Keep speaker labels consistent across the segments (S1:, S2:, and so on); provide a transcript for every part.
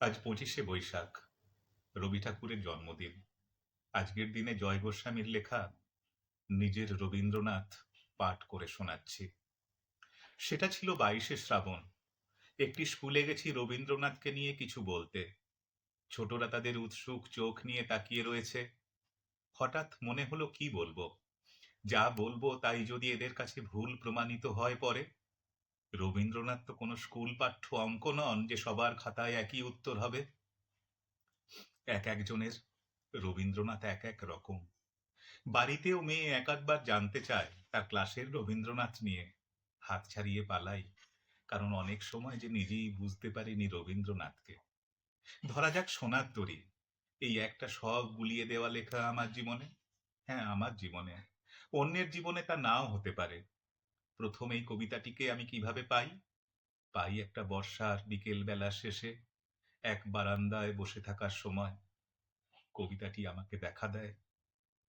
S1: আজ পঁচিশে বৈশাখ, রবি ঠাকুরের জন্মদিন। আজকের দিনে জয় গোস্বামীর লেখা নিজের রবীন্দ্রনাথ পাঠ করে শোনাচ্ছি। সেটা ছিল বাইশে শ্রাবণ। একটি স্কুলে গেছি রবীন্দ্রনাথকে নিয়ে কিছু বলতে। ছোটরা তাদের উৎসুক চোখ নিয়ে তাকিয়ে রয়েছে। হঠাৎ মনে হলো, কি বলব? যা বলব তাই যদি এদের কাছে ভুল প্রমাণিত হয় পরে রবীন্দ্রনাথ তো কোনো স্কুল পাঠ্য অঙ্ক নন যে সবার খাতায় একই উত্তর হবে। এক একজনের রবীন্দ্রনাথ এক এক রকম। বাড়িতেও মেয়ে এক একবার জানতে চায়, তার ক্লাসের রবীন্দ্রনাথ নিয়ে হাত ছাড়িয়ে পালাই, কারণ অনেক সময় যে নিজেই বুঝতে পারিনি রবীন্দ্রনাথকে। ধরা যাক সোনার তরী, এই একটা শখ গুলিয়ে দেওয়া লেখা আমার জীবনে। হ্যাঁ আমার জীবনে। অন্যের জীবনে তা নাও হতে পারে। প্রথম এই কবিতাটিকে আমি কীভাবে পাই? পাই একটা বর্ষার বিকেল বেলার শেষে, এক বারান্দায় বসে থাকার সময়। কবিতাটি আমাকে দেখা দেয়।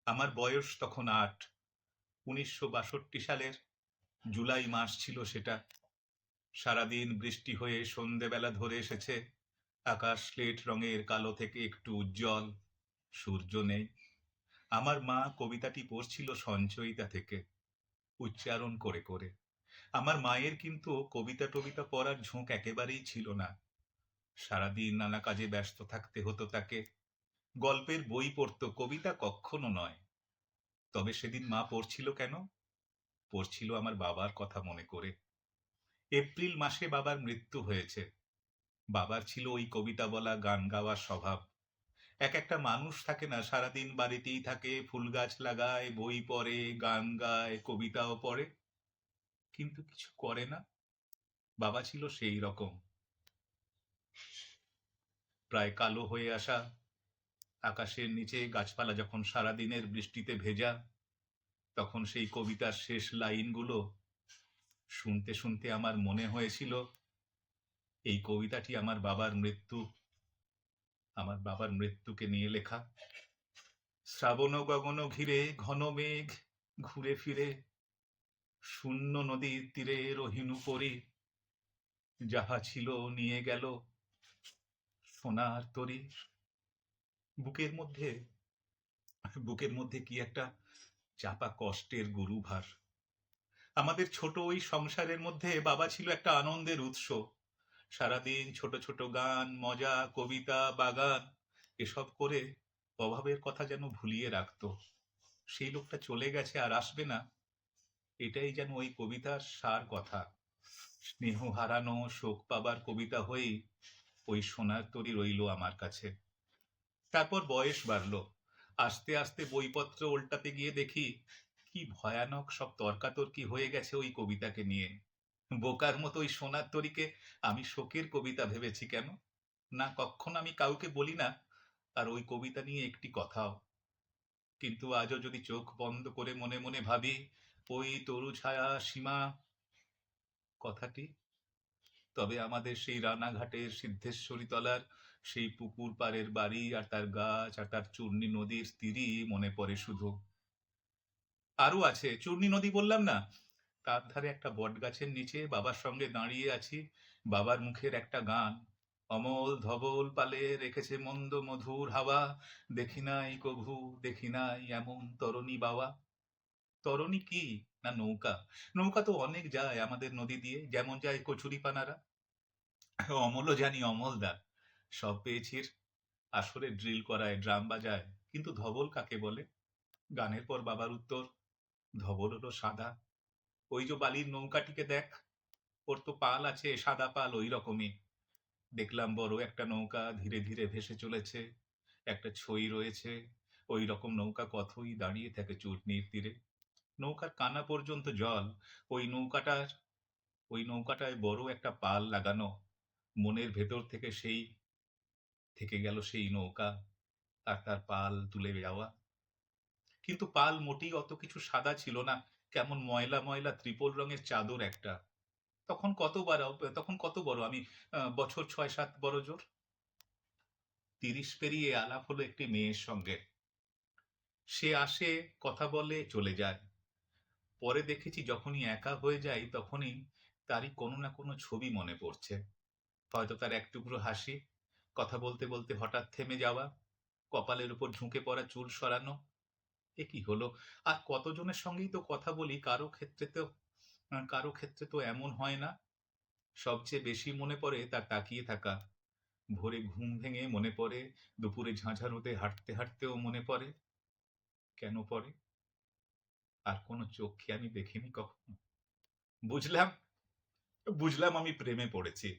S1: আমার বয়স তখন আট। উনিশশো বাষট্টি সালের জুলাই মাস ছিল সেটা। সারাদিন বৃষ্টি হয়ে সন্ধেবেলা ধরে এসেছে। আকাশ স্লেট রঙের কালো থেকে একটু উজ্জ্বল। সূর্য নেই। আমার মা কবিতাটি পড়ছিল সঞ্চয়িতা থেকে। উচ্চারণ করে করে। আমার মায়ের কিন্তু কবিতা টবিতা পড়ার ঝোঁক একেবারেই ছিল না। সারাদিন নানা কাজে ব্যস্ত থাকতে হতো তাকে। গল্পের বই পড়তো, কবিতা কখনো নয়। তবে সেদিন মা পড়ছিল কেন? পড়ছিল আমার বাবার কথা মনে করে। এপ্রিল মাসে বাবার মৃত্যু হয়েছে। বাবার ছিল ওই কবিতা বলা, গান গাওয়ার স্বভাব। এক একটা মানুষ থাকে না, সারাদিন বাড়িতেই থাকে, ফুল গাছ লাগায়, বই পড়ে, গান গায়, কবিতাও পড়ে। কিন্তু কিছু করে না। বাবা ছিল সেই রকম। প্রায় কালো হয়ে আসা, আকাশের নিচে গাছপালা যখন সারাদিনের বৃষ্টিতে ভেজা, তখন সেই কবিতার শেষ লাইনগুলো শুনতে শুনতে আমার মনে হয়েছিল, এই কবিতাটি আমার বাবার মৃত্যু আমার বাবার মৃত্যুকে নিয়ে লেখা। শ্রাবণ গগন ঘিরে, ঘন মেঘ ঘুরে ফিরে, শূন্য নদীর তীরে রহিনু পরি। যাহা ছিল নিয়ে গেল সোনার তরি। বুকের মধ্যে বুকের মধ্যে কি একটা চাপা কষ্টের গরুভার। আমাদের ছোট ওই সংসারের মধ্যে বাবা ছিল একটা আনন্দের উৎস। সারাদিন ছোট ছোট গান, মজা, কবিতা, বাগান, এসব করে অভাবের কথা যেন ভুলিয়ে রাখতো। সেই লোকটা চলে গেছে আর আসবে না। এটাই যেন ওই কবিতার সার কথা। স্নেহ হারানো, শোক পাবার কবিতা হয়েই ওই সোনার তরি রইল আমার কাছে। তারপর বয়স বাড়লো। আস্তে আস্তে বইপত্র উল্টাতে গিয়ে দেখি, কি ভয়ানক সব তর্কাতর্কি হয়ে গেছে ওই কবিতাকে নিয়ে। বোকার মতো ওই সোনার তরিকে আমি শোকের কবিতা ভেবেছি কেন? না কখন আমি কাউকে বলি না আর ওই কবিতা নিয়ে একটি কথাও। কিন্তু আজও যদি চোখ বন্ধ করে মনে মনে ভাবি, ওই তরু ছায়া সীমা কথাটি, তবে আমাদের সেই রানাঘাটের সিদ্ধেশ্বরী তলার সেই পুকুর পাড়ের বাড়ি আর তার গাছ আর তার চূর্ণী নদীর তীরই মনে পড়ে শুধু। আরও আছে, চূর্ণী নদী বললাম না তার ধারে একটা বট গাছের নিচে বাবার সঙ্গে দাঁড়িয়ে আছি। বাবার মুখের একটা গান, অমল ধবল পালে রেখেছে মন্দ মধুর হাওয়া, দেখি নাই কভু, দেখি নাই এমন তরণী বাবা তরণী কি? না নৌকা? নৌকা তো অনেক যায় আমাদের নদী দিয়ে, যেমন যায় কচুরি পানারা অমলও জানি অমলদা সব পেয়েছি আসরে ড্রিল করায়, ড্রাম বাজায়। কিন্তু ধবল কাকে বলে? গানের পর বাবার উত্তর, ধবল হলো সাদা। ওই যে বালির নৌকাটিকে দেখ, ওর তো পাল আছে, সাদা পাল ওই রকমই। দেখলাম বড় একটা নৌকা ধীরে ধীরে ভেসে চলেছে, একটা ছই রয়েছে, ওই রকম নৌকা কতই দাঁড়িয়ে থাকে চূর্ণির তীরে। নৌকার কানা পর্যন্ত জল, ওই নৌকাটার, ওই নৌকাটায় বড় একটা পাল লাগানো, মনের ভেতর থেকে সেই, থেকে গেল সেই নৌকা, আর তার পাল তুলে যাওয়া। কিন্তু পাল মোটেই অত কিছু সাদা ছিল না। কেমন ময়লা ময়লা, ত্রিপল রঙের চাদর একটা। তখন কত বড় তখন কত বড়? আমি বছর ছয় সাত বড় জোর। তিরিশ পেরিয়ে আলাপ হলো একটি মেয়ের সঙ্গে। সে আসে, কথা বলে, চলে যায়। পরে দেখেছি যখনই একা হয়ে যাই, তখনই তারই কোনো না কোনো ছবি মনে পড়ছে। হয়তো তার এক টুকরো হাসি, কথা বলতে বলতে হঠাৎ থেমে যাওয়া, কপালের উপর ঝুঁকে পড়া চুল সরানো এ কি হলো? আর কতজনের সঙ্গেই তো কথা বলি, কারও ক্ষেত্রে তো কারও ক্ষেত্রে তো এমন হয় না। সবচেয়ে বেশি মনে পড়ে তার তাকিয়ে থাকা। ভোরে ঘুম ভেঙে মনে পড়ে, দুপুরে ঝাঁঝারোদে হাঁটতে হাঁটতেও মনে পড়ে। কেন পড়ে? আর কোনো চোখে আমি দেখিনি কখনো। বুঝলাম? বুঝলাম আমি প্রেমে পড়েছি।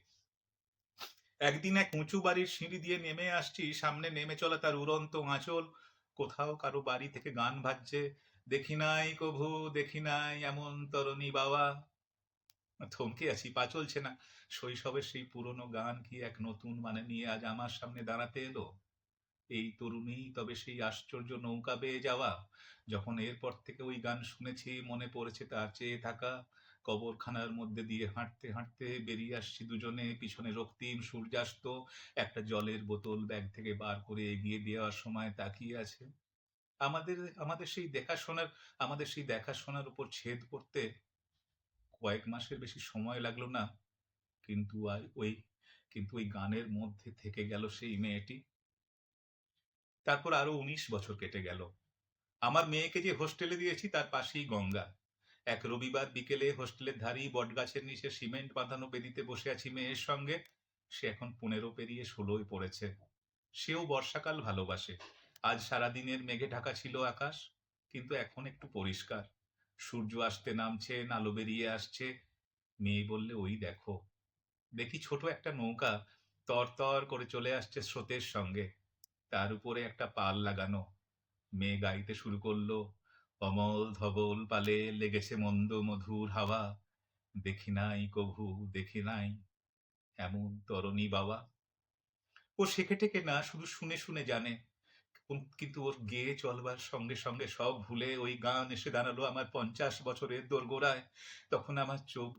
S1: একদিন এক উঁচু বাড়ির সিঁড়ি দিয়ে নেমে আসছি, সামনে নেমে চলা তার উড়ন্ত আঁচল। কোথাও কারও বাড়ি থেকে গান বাজছে, দেখি নাই কভু, দেখি নাই এমন তরণী বাবা। থমকে আছি, পা চলছে না। শৈশবের সেই পুরনো গান কি এক নতুন মানে নিয়ে আজ আমার সামনে দাঁড়াতে এলো? এই তরুণী তবে সেই আশ্চর্য নৌকা বেয়ে যাওয়া, যখন এরপর থেকে ওই গান শুনেছি, মনে পড়েছে তার চেয়ে থাকা। কবরখানার মধ্যে দিয়ে হাঁটতে হাঁটতে বেরিয়ে আসছি দুজনে। পিছনে রক্তিম সূর্যাস্ত, একটা জলের বোতল ব্যাগ থেকে বার করে এগিয়ে দেওয়ার সময় তাকিয়ে আছে। আমাদের আমাদের সেই দেখাশোনার, আমাদের সেই দেখাশোনার উপর ছেদ করতে কয়েক মাসের বেশি সময় লাগল না। কিন্তু ওই কিন্তু ওই গানের মধ্যে থেকে গেল সেই মেয়েটি। তারপর আরও উনিশ বছর কেটে গেল। আমার মেয়েকে যে হোস্টেলে দিয়েছি, তার পাশেই গঙ্গা। এক রবিবার বিকেলে হোস্টেলের ধারেই বটগাছের নিচে সিমেন্ট বাঁধানো বেদিতে বসে আছি মেয়ের সঙ্গে। সে এখন পনেরো পেরিয়ে ষোলোয় পড়েছে। সেও বর্ষাকাল ভালোবাসে। আজ সারাদিনের মেঘে ঢাকা ছিল আকাশ, কিন্তু এখন একটু পরিষ্কার। সূর্য আসতে নামছে, নালো বেরিয়ে আসছে। মেয়ে বললে, ওই দেখো, দেখি ছোট একটা নৌকা তর তর করে চলে আসছে স্রোতের সঙ্গে। তার উপরে একটা পাল লাগানো। মেয়ে গাইতে শুরু করল অমল ধবল পালে লেগেছে মন্দ মধুর হাওয়া। দেখি নাই কভু, দেখি নাই এমন তরণী বাবা। ও শেখে টেকে না, শুধু শুনে শুনে জানে। কিন্তু ওর গেয়ে চলবার সঙ্গে সঙ্গে সব ভুলে ওই গান এসে দাঁড়াল আমার পঞ্চাশ বছরের দোরগোড়ায়। তখন আমার চোখ